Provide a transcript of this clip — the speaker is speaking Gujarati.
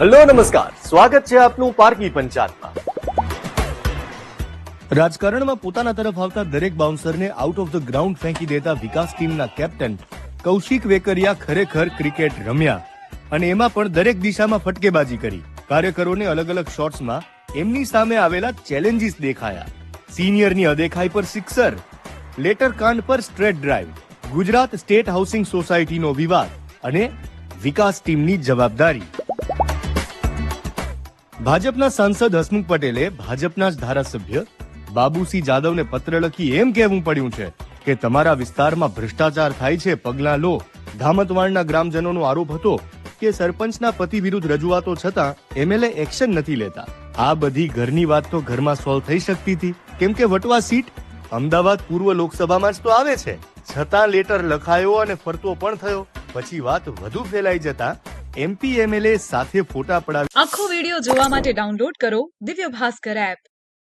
હલો, નમસ્કાર. સ્વાગત છે આપનું પારકી પંચાયતમાં. રાજકારણમાં પોતાના તરફ આવતા દરેક બાઉન્સરને આઉટ ઓફ ધ ગ્રાઉન્ડ ફેંકી દેતા વિકાસ ટીમના કેપ્ટન કૌશિક વેકરિયા ખરેખર ક્રિકેટ રમ્યા. અને એમાં પણ દરેક દિશામાં ફટકેબાજી કરી. કાર્યકરોને અલગ અલગ શોટ્સમાં એમની સામે આવેલા ચેલેન્જીસ દેખાયા. સિનિયરની અદેખાઈ પર સિક્સર લેટર કાંડ પર straight drive Gujarat state housing સોસાયટીનો વિવાદ અને વિકાસ ટીમની જવાબદારી. ભાજપના સાંસદ હસમુખ પટેલે ભાજપના જ ધારાસભ્ય બાબુસિંહ જાદવને પત્ર લખી એમ કહેવું પડ્યું છે કે તમારા વિસ્તારમાં ભ્રષ્ટાચાર થાય છે, પગલાં લો. ધામતવાડના ગ્રામજનોનો આરોપ હતો કે સરપંચના પતિ વિરુદ્ધ રજૂઆતો છતાં એમએલએ એક્શન નથી લેતા. આ બધી ઘરની વાત તો ઘરમાં સોલ્વ થઈ શકતી હતી. કેમ કે વટવા સીટ અમદાવાદ પૂર્વ લોકસભામાં જ તો આવે છે. છતાં લેટર લખાયો અને ફરતો પણ થયો. પછી વાત વધુ ફેલાઈ જતા એમપી એમએલએ સાથે ફોટા પડાવી આખો વીડિયો જોવા માટે ડાઉનલોડ કરો દિવ્ય ભાસ્કર એપ.